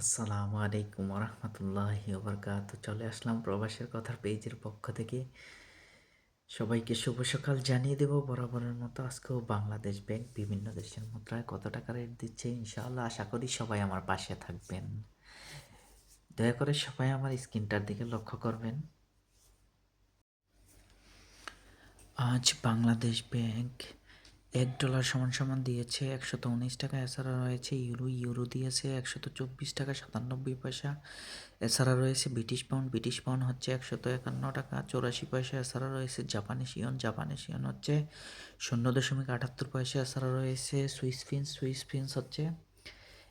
আসসালামু আলাইকুম রহমতুল্লাহি ওবরকাত। চলে আসলাম প্রবাসের কথার পেজের পক্ষ থেকে। সবাইকে শুভ সকাল জানিয়ে দেব। বরাবরের মতো আজকেও বাংলাদেশ ব্যাংক বিভিন্ন দেশের মুদ্রায় কত টাকা রেট দিচ্ছে ইনশাআল্লাহ আশা করি সবাই আমার পাশে থাকবেন। দয়া করে সবাই আমার স্ক্রিনটার দিকে লক্ষ্য করবেন। আজ বাংলাদেশ ব্যাংক এক ডলার সমান সমান দিয়েছে একশত উনিশ টাকা। এছাড়া রয়েছে ইউরো ইউরো দিয়েছে একশত চব্বিশ টাকা সাতানব্বই পয়সা। এছাড়া রয়েছে ব্রিটিশ পাউন্ড ব্রিটিশ পাউন্ড হচ্ছে একশত একান্ন টাকা চৌরাশি পয়সা। এছাড়া রয়েছে জাপানিস ইয়ন জাপানিস ইয়ন হচ্ছে শূন্য দশমিক আটাত্তর পয়সা। এছাড়া রয়েছে সুইস ফিন্স সুইস ফিন্স হচ্ছে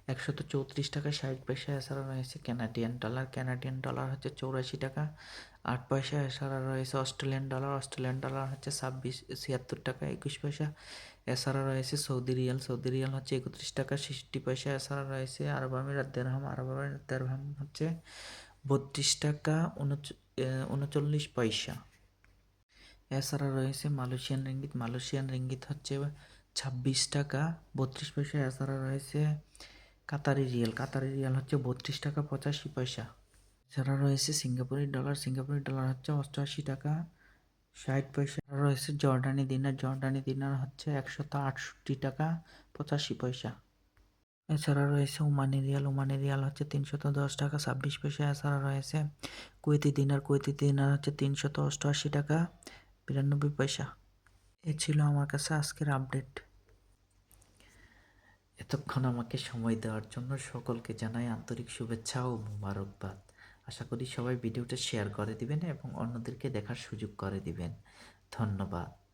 একশত চৌত্রিশ টাকা ষাট পয়সা এছাড়া রয়েছে ক্যানাডিয়ান ডলার ক্যানাডিয়ান ডলার হচ্ছে চৌরাশি টাকা। আট পয়সা এছাড়া রয়েছে অস্ট্রেলিয়ান ডলার অস্ট্রেলিয়ান ডলার হচ্ছে ছাব্বিশ, ছিয়াত্তর টাকা একুশ পয়সা। এছাড়া রয়েছে সৌদি রিয়াল। সৌদি রিয়াল হচ্ছে একত্রিশ টাকা ছেষট্টি পয়সা। এছাড়া রয়েছে আরব আমিরাত দেড়হাম। আরব আমিরাত দেড়হাম হচ্ছে বত্রিশ টাকা উনচল্লিশ পয়সা। এছাড়া রয়েছে মালয়েশিয়ান রিঙ্গিত। মালয়েশিয়ান রিঙ্গিত হচ্ছে ছাব্বিশ টাকা বত্রিশ পয়সা। এছাড়া রয়েছে কাতারি রিয়াল। কাতারি রিয়াল হচ্ছে বত্রিশ টাকা পঁচাশি পয়সা। এছাড়া রয়েছে সিঙ্গাপুরি ডলার সিঙ্গাপুরি ডলার হচ্ছে অষ্টআশি টাকা ষাট পয়সা। রয়েছে জর্ডানি দিনার জর্ডানি দিনার হচ্ছে একশত আটষট্টি টাকা পঁচাশি পয়সা। এছাড়া রয়েছে ওমানি রিয়াল। ওমানি রিয়াল হচ্ছে তিনশত দশ টাকা ছাব্বিশ পয়সা। এছাড়া রয়েছে কুয়েতি দিনার। কুয়েতি দিনার হচ্ছে তিনশত অষ্টআশি টাকা বিরানব্বই পয়সা। এ ছিল আমার কাছে আজকের আপডেট। এতক্ষণ আমাকে সময় দেওয়ার জন্য সকলকে জানাই আন্তরিক শুভেচ্ছা ও মুবারকবাদ। আশা করি সবাই ভিডিওটা শেয়ার করে দিবেন এবং অন্যদেরকে দেখার সুযোগ করে দিবেন। ধন্যবাদ।